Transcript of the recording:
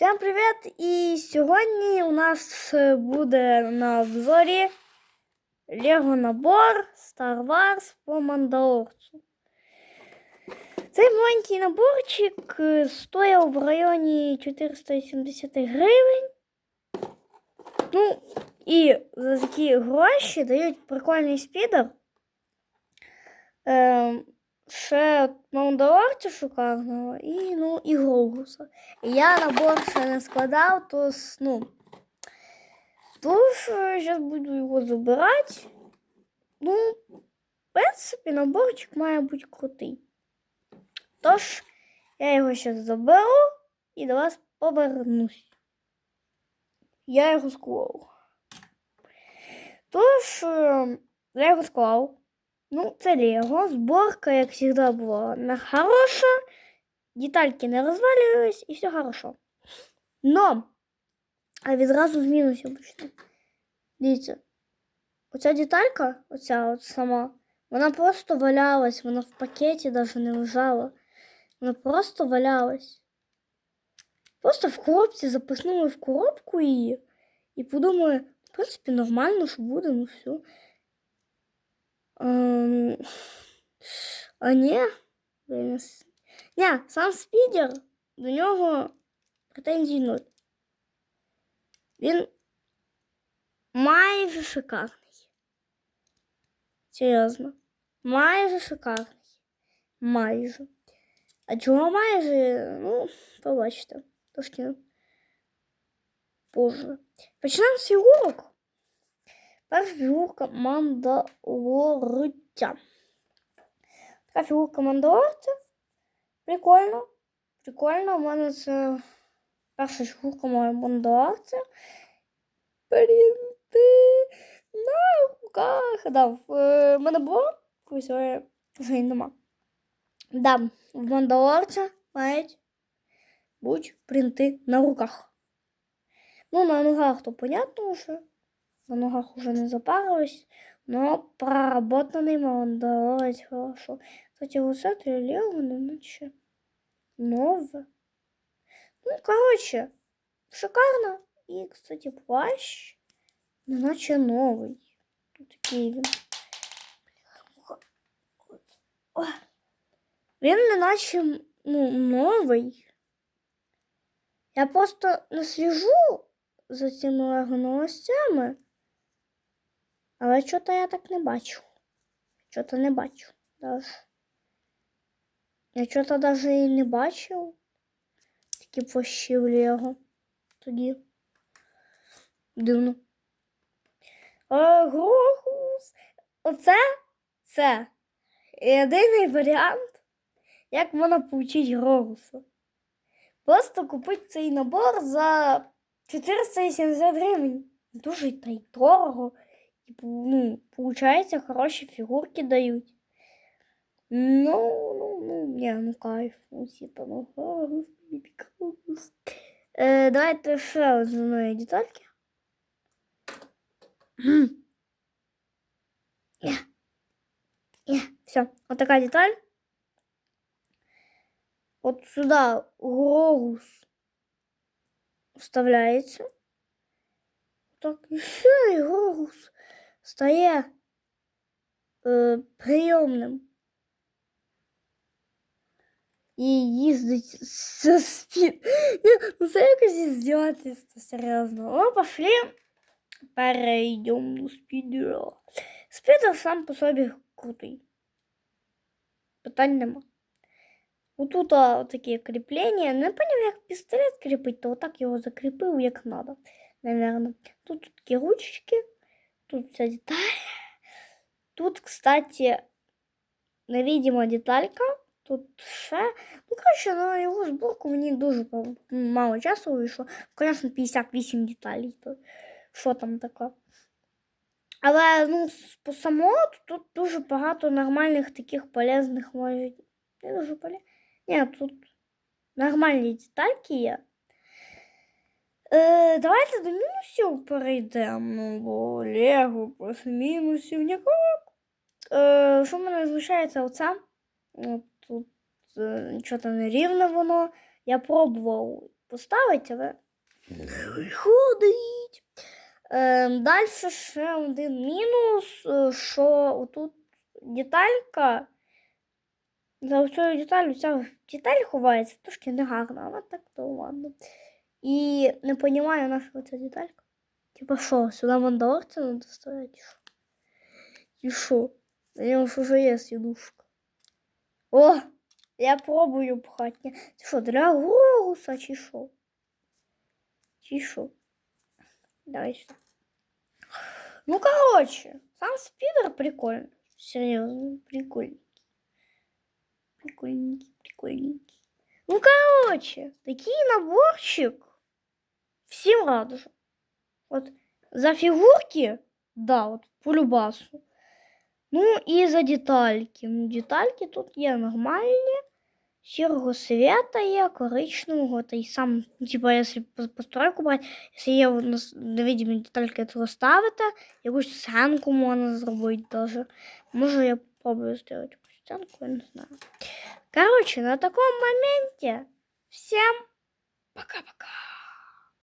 Всім привіт! І сьогодні у нас е, буде на обзорі Лего набор Star Wars по Мандалорцу. Цей маленький наборчик е, стояв в районі 470 гривень. Ну, і за такі гроші дають прикольний спідер. Е, ще Мандалорця шикарного і, ну, і Гроуса. Я набор ще не складав, то ну. Тож зараз буду його забирати. Ну, в принципі, наборчик має бути крутий. Тож, я його зараз заберу і до вас повернусь. Я його склав. Тож, е, я його склав. Ну, це Лего. Зборка, як завжди, була хороша. Детальки не розвалювались і все хорошо. Но, а відразу з мінусів почну. Дивіться, оця деталька, оця от сама, вона просто валялась, вона в пакеті навіть не лежала. Вона просто валялась. Просто в коробці записнули в коробку її і подумали, в принципі, нормально, що буде, ну все. А ні, блін, с- ні, сам спідер, до нього претензій нуль. Він майже шикарний. Серйозно. Майже шикарний. Майже. А чого майже? Ну, побачите. Трошки позже. Почнемо з фігурок. Перша фігурка Мандалорця. Така фігурка Мандалорця. Прикольно. Прикольно. У мене це перша фігурка моя Мандалорця. Принти на руках. Да, в е, мене було колись, вже й нема. Да, в Мандалорця мають бути принти на руках. Ну, на ногах то понятно вже. На ногах уже не запарилась, но проработанный молодец хорошо. Кстати, вот с этой левой, иначе новое. Ну, короче, шикарно. И, кстати, плащ, иначе новый. Тут такие він. Ой. Він неначе ну, новий. Я просто не сліжу за цими лего новостями. Але чого-то я так не бачу. Чого-то не бачу. Даже. Я чого-то даже і не бачив. Такі плащі в Лего. Тоді. Дивно. Е, Оце це єдиний варіант, як можна отримати Грогуса. Просто купити цей набор за 470 гривень. Дуже та й дорого. І, ну, получается, хороші фігурки дають. Ну, ну, ну, не, ну кайф. Ну, типа, ну, о, господи, кайф. Е, давайте ще одної детальки. Ні. Ні, все, вот такая деталь. Вот сюда грогус вставляется. Так, і все, і грогус стає е, прийомним. І їздить з спід. Ну це якось іздівательство, серйозно. О, пошли. Перейдемо до спідера. Спідер сам по собі крутий. Питань нема. Отут а, такі кріплення. Не поняв, як пістолет кріпить, то отак його закріпив, як треба, наверное. Тут такі ручки. Тут вся деталь. Тут, кстати, невидима деталька. Тут ще. Ну, коротше, на його зборку мені дуже по- мало часу вийшло. Звісно, 58 деталей. То що там таке? Але ну, с- по самому тут дуже багато нормальних таких полезних може. Не дуже полезних. Ні, тут нормальні детальки є. Е, давайте до мінусів перейдемо. Ну, бо Лего без мінусів нікого. Е, що в мене залишається оце? От тут е, нічого там не рівне воно. Я пробував поставити, але не виходить. Е, далі ще один мінус, е, що тут деталька. За цією деталю ця деталь ховається, трошки негарно, але так то ладно. І не розумію, на що ця деталька. Типа що, сюди мандалорця надо ставити? що? І що? Я думаю, що вже є сідушка. О! Я пробую пхати. Ні, Це що, для голоса чи що? Чи що? Давай сюди. Ну, короче, сам спидер прикольный. Серьезно, прикольненький. Прикольненький, прикольненький. Ну, короче, такий наборчик. Всем радужен. Вот за фигурки, да, вот по любасу. Ну і за детальки. Ну, детальки тут є нормальні. Сірого света є, коричневого, та й сам, типа, якщо постройку брати, якщо є от невидимі детальки, то ставите, якусь сценку можна зробити даже. Може, я попробую зробити якусь сценку, я не знаю. Короче, на такому моменті всім пока-пока.